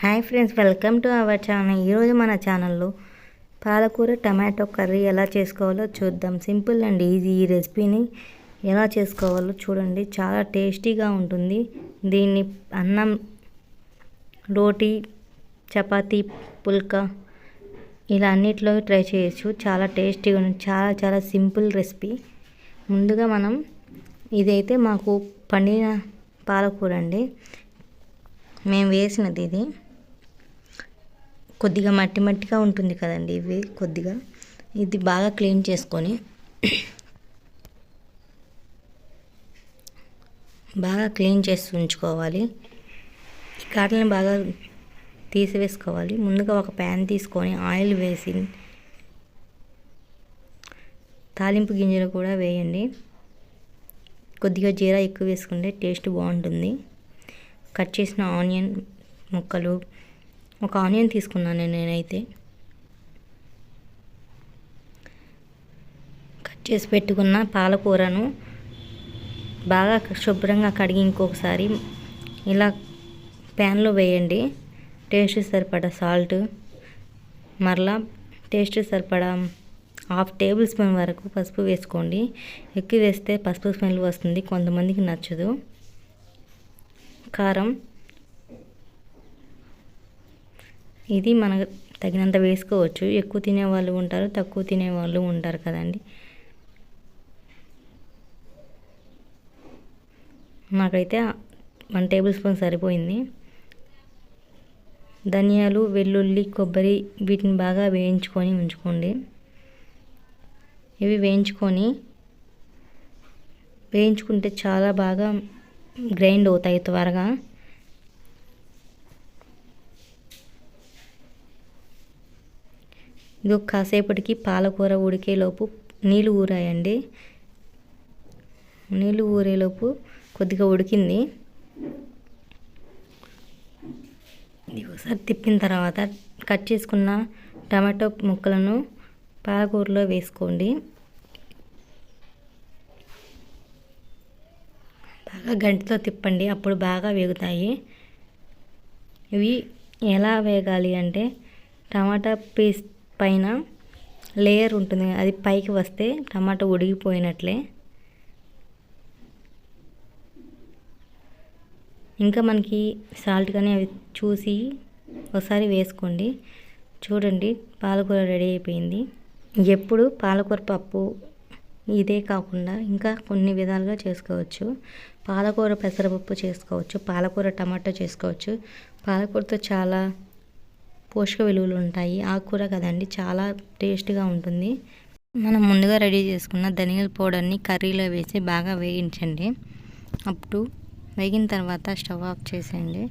Hi friends welcome to our channel ఈరోజు మన ఛానల్లో పాలకూర టమాటో కర్రీ ఎలా చేసుకోవాలో చూద్దాం. సింపుల్ అండ్ ఈజీ ఈ రెసిపీని ఎలా చేసుకోవాలో చూడండి. చాలా టేస్టీగా ఉంటుంది. దీన్ని అన్నం రోటీ చపాతీ పుల్కా ఇలా అన్నిట్లో ట్రై చేయొచ్చు. చాలా టేస్టీగా ఉంది చాలా చాలా సింపుల్ రెసిపీ ముందుగా మనం ఇదైతే మాకు పండిన పాలకూర అండి. మేము వేసినది ఇది. కొద్దిగా మట్టి మట్టిగా ఉంటుంది కదండి ఇవి కొద్దిగా. ఇది బాగా క్లీన్ చేసుకొని బాగా క్లీన్ చేసి ఉంచుకోవాలి. ఈ కాటలను బాగా తీసివేసుకోవాలి. ముందుగా ఒక ప్యాన్ తీసుకొని ఆయిల్ వేసి తాలింపు గింజలు కూడా వేయండి. కొద్దిగా జీరా ఎక్కువ వేసుకుంటే టేస్ట్ బాగుంటుంది. కట్ చేసిన ఆనియన్ ముక్కలు ఒక ఆనియన్ తీసుకున్నాను నేనైతే. కట్ చేసి పెట్టుకున్న పాలకూరను బాగా శుభ్రంగా కడిగి ఇంకొకసారి ఇలా ప్యాన్లో వేయండి. టేస్ట్ సరిపడా సాల్ట్ మరలా టేస్ట్ సరిపడా హాఫ్ టేబుల్ స్పూన్ వరకు పసుపు వేసుకోండి. ఎక్కువ వేస్తే పసుపు స్మెల్ వస్తుంది కొంతమందికి నచ్చదు. కారం ఇది మనకు తగినంత వేసుకోవచ్చు. ఎక్కువ తినే వాళ్ళు ఉంటారు తక్కువ తినే వాళ్ళు ఉంటారు కదండి. నాకైతే వన్ టేబుల్ స్పూన్ సరిపోయింది. ధనియాలు వెల్లుల్లి కొబ్బరి వీటిని బాగా వేయించుకొని ఉంచుకోండి. ఇవి వేయించుకొని వేయించుకుంటే చాలా బాగా గ్రైండ్ అవుతాయి త్వరగా. ఇది కాసేపటికి పాలకూర ఉడికేలోపు నీళ్ళు ఊరాయండి. నీళ్ళు ఊరేలోపు కొద్దిగా ఉడికింది. ఇది ఒకసారి తిప్పిన తర్వాత కట్ చేసుకున్న టమాటో ముక్కలను పాలకూరలో వేసుకోండి. బాగా గంటితో తిప్పండి అప్పుడు బాగా వేగుతాయి. ఇవి ఎలా వేగాలి అంటే టమాటా పేస్ట్ పైన లేయర్ ఉంటుంది. అది పైకి వస్తే టమాటా ఉడిగిపోయినట్లే ఇంకా మనకి సాల్ట్ కానీ అవి చూసి ఒకసారి వేసుకోండి. చూడండి పాలకూర రెడీ అయిపోయింది. ఎప్పుడు పాలకూర పప్పు ఇదే కాకుండా ఇంకా కొన్ని విధాలుగా చేసుకోవచ్చు. పాలకూర పెసరపప్పు చేసుకోవచ్చు పాలకూర టమాటో చేసుకోవచ్చు. పాలకూరతో చాలా పోషక విలువలు ఉంటాయి. ఆకుకూర కదండి చాలా టేస్ట్గా ఉంటుంది. మనం ముందుగా రెడీ చేసుకున్న ధనియాల పౌడర్ని కర్రీలో వేసి బాగా వేయించండి. అప్పుడు వేగిన తర్వాత స్టవ్ ఆఫ్ చేసేయండి.